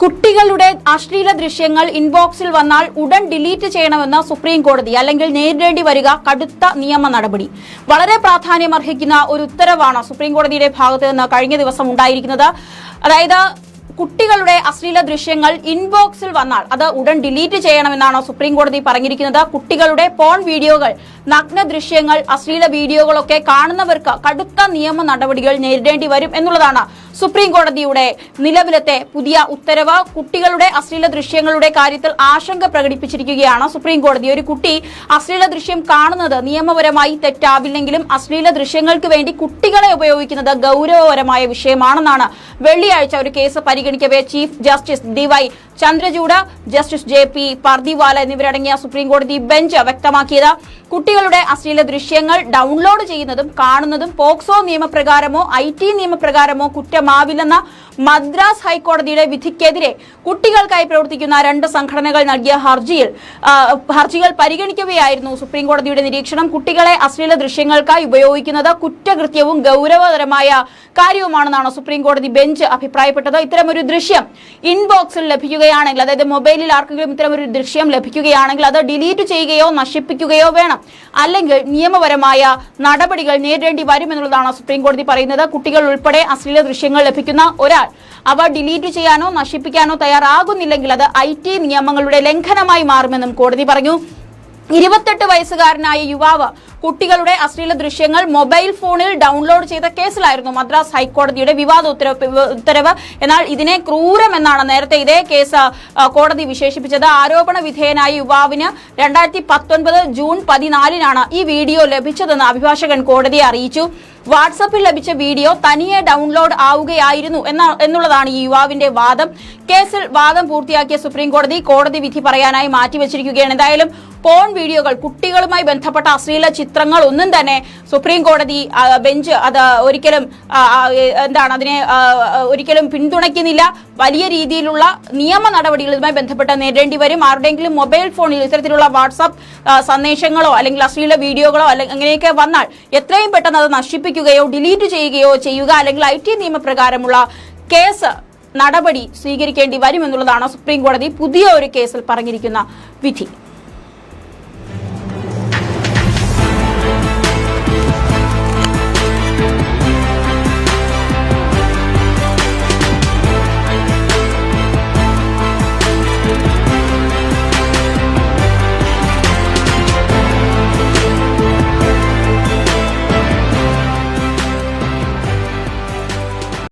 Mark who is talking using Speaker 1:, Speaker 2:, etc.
Speaker 1: കുട്ടികളുടെ അശ്ലീല ദൃശ്യങ്ങൾ ഇൻബോക്സിൽ വന്നാൽ ഉടൻ ഡിലീറ്റ് ചെയ്യണമെന്ന് സുപ്രീം കോടതി അല്ലെങ്കിൽ നേരിടേണ്ടി വരിക കടുത്ത നിയമ നടപടി. വളരെ പ്രാധാന്യം അർഹിക്കുന്ന ഒരു ഉത്തരവാണ് സുപ്രീം കോടതിയുടെ ഭാഗത്ത് നിന്ന് കഴിഞ്ഞ ദിവസം ഉണ്ടായിരിക്കുന്നത്. അതായത് കുട്ടികളുടെ അശ്ലീല ദൃശ്യങ്ങൾ ഇൻബോക്സിൽ വന്നാൽ അത് ഉടൻ ഡിലീറ്റ് ചെയ്യണമെന്നാണ് സുപ്രീം കോടതി പറഞ്ഞിരിക്കുന്നത്. കുട്ടികളുടെ പോൺ വീഡിയോകൾ നഗ്ന ദൃശ്യങ്ങൾ അശ്ലീല വീഡിയോകളൊക്കെ കാണുന്നവർക്ക് കടുത്ത നിയമ നടപടികൾ നേരിടേണ്ടി വരും എന്നുള്ളതാണ് സുപ്രീം കോടതിയുടെ നിലവിലത്തെ പുതിയ ഉത്തരവ് കുട്ടികളുടെ അശ്ലീല ദൃശ്യങ്ങളുടെ കാര്യത്തിൽ ആശങ്ക പ്രകടിപ്പിച്ചിരിക്കുകയാണ് സുപ്രീം കോടതി. ഒരു കുട്ടി അശ്ലീല ദൃശ്യം കാണുന്നത് നിയമപരമായി തെറ്റാവില്ലെങ്കിലും അശ്ലീല ദൃശ്യങ്ങൾക്ക് വേണ്ടി കുട്ടികളെ ഉപയോഗിക്കുന്നത് ഗൗരവപരമായ വിഷയമാണെന്നാണ് വെള്ളിയാഴ്ച ഒരു case പരിഗണിക്കവേ chief justice D Y Chandrachud justice J P Pardiwala എന്നിവരടങ്ങിയ സുപ്രീം കോടതി ബെഞ്ച് വ്യക്തമാക്കിയത്. കുട്ടികളുടെ അശ്ലീല ദൃശ്യങ്ങൾ ഡൗൺലോഡ് ചെയ്യുന്നതും കാണുന്നതും പോക്സോ നിയമപ്രകാരമോ ഐ ടി നിയമപ്രകാരമോ കുറ്റമാവില്ലെന്ന മദ്രാസ് ഹൈക്കോടതിയുടെ വിധിക്കെതിരെ കുട്ടികൾക്കായി പ്രവർത്തിക്കുന്ന രണ്ട് സംഘടനകൾ നൽകിയ ഹർജിയിൽ ഹർജികൾ പരിഗണിക്കുകയായിരുന്നു സുപ്രീംകോടതിയുടെ നിരീക്ഷണം. കുട്ടികളെ അശ്ലീല ദൃശ്യങ്ങൾക്കായി ഉപയോഗിക്കുന്നത് കുറ്റകൃത്യവും ഗൗരവതരമായ കാര്യവുമാണെന്നാണ് സുപ്രീംകോടതി ബെഞ്ച് അഭിപ്രായപ്പെട്ടത്. ഇത്തരമൊരു ദൃശ്യം ഇൻബോക്സിൽ ലഭിക്കുകയാണെങ്കിൽ അതായത് മൊബൈലിൽ ആർക്കെങ്കിലും ഇത്തരമൊരു ദൃശ്യം ലഭിക്കുകയാണെങ്കിൽ അത് ഡിലീറ്റ് ചെയ്യുകയോ നശിപ്പിക്കുകയോ വേണം. അല്ലെങ്കിൽ നിയമപരമായ നടപടികൾ നേരിടേണ്ടി വരുമെന്നുള്ളതാണ് സുപ്രീംകോടതി പറയുന്നത്. കുട്ടികൾ ഉൾപ്പെടെ അശ്ലീല ദൃശ്യങ്ങൾ ലഭിക്കുന്ന ഒരാൾ. അവ ഡിലീറ്റ് ചെയ്യാനോ നശിപ്പിക്കാനോ തയ്യാറാകുന്നില്ലെങ്കിൽ അത് ഐ നിയമങ്ങളുടെ ലംഘനമായി മാറുമെന്നും കോടതി പറഞ്ഞു. ഇരുപത്തെട്ട് വയസ്സുകാരനായ യുവാവ് കുട്ടികളുടെ അശ്ലീല ദൃശ്യങ്ങൾ മൊബൈൽ ഫോണിൽ ഡൗൺലോഡ് ചെയ്ത കേസിലായിരുന്നു. മദ്രാസ് ഹൈക്കോടതിയുടെ വിവാദ ഉത്തരവ് ഉത്തരവ്. എന്നാൽ ഇതിനെ ക്രൂരമെന്നാണ് നേരത്തെ ഇതേ കേസ് കോടതി വിശേഷിപ്പിച്ചത്. ആരോപണ വിധേയനായ യുവാവിന് രണ്ടായിരത്തി പത്തൊൻപത് ജൂൺ പതിനാലിനാണ് ഈ വീഡിയോ ലഭിച്ചതെന്ന് അഭിഭാഷകൻ കോടതിയെ അറിയിച്ചു. വാട്സപ്പിൽ ലഭിച്ച വീഡിയോ തനിയെ ഡൗൺലോഡ് ആവുകയായിരുന്നു എന്ന എന്നുള്ളതാണ് ഈ യുവാവിന്റെ വാദം. കേസിൽ വാദം പൂർത്തിയാക്കിയ സുപ്രീം കോടതി കോടതി വിധി പറയാനായി മാറ്റിവെച്ചിരിക്കുകയാണ്. എന്തായാലും പോൺ വീഡിയോകൾ കുട്ടികളുമായി ബന്ധപ്പെട്ട അശ്ലീല ചിത്രങ്ങൾ ഒന്നും തന്നെ സുപ്രീം കോടതി ബെഞ്ച് അത് ഒരിക്കലും എന്താണ് അതിനെ ഒരിക്കലും പിന്തുണയ്ക്കുന്നില്ല. വലിയ രീതിയിലുള്ള നിയമ നടപടികളുമായി ബന്ധപ്പെട്ട് നേരിടേണ്ടി വരും. ആരുടെയെങ്കിലും മൊബൈൽ ഫോണിൽ ഇത്തരത്തിലുള്ള വാട്സാപ്പ് സന്ദേശങ്ങളോ അല്ലെങ്കിൽ അശ്ലീല വീഡിയോകളോ അല്ലെങ്കിൽ അങ്ങനെയൊക്കെ വന്നാൽ എത്രയും പെട്ടെന്ന് അത് നശിപ്പിക്കുകയോ ഡിലീറ്റ് ചെയ്യുകയോ ചെയ്യുക അല്ലെങ്കിൽ ഐ ടി നിയമപ്രകാരമുള്ള കേസ് നടപടി സ്വീകരിക്കേണ്ടി വരുമെന്നുള്ളതാണ് സുപ്രീം കോടതി പുതിയ ഒരു കേസിൽ പറഞ്ഞിരിക്കുന്ന വിധി.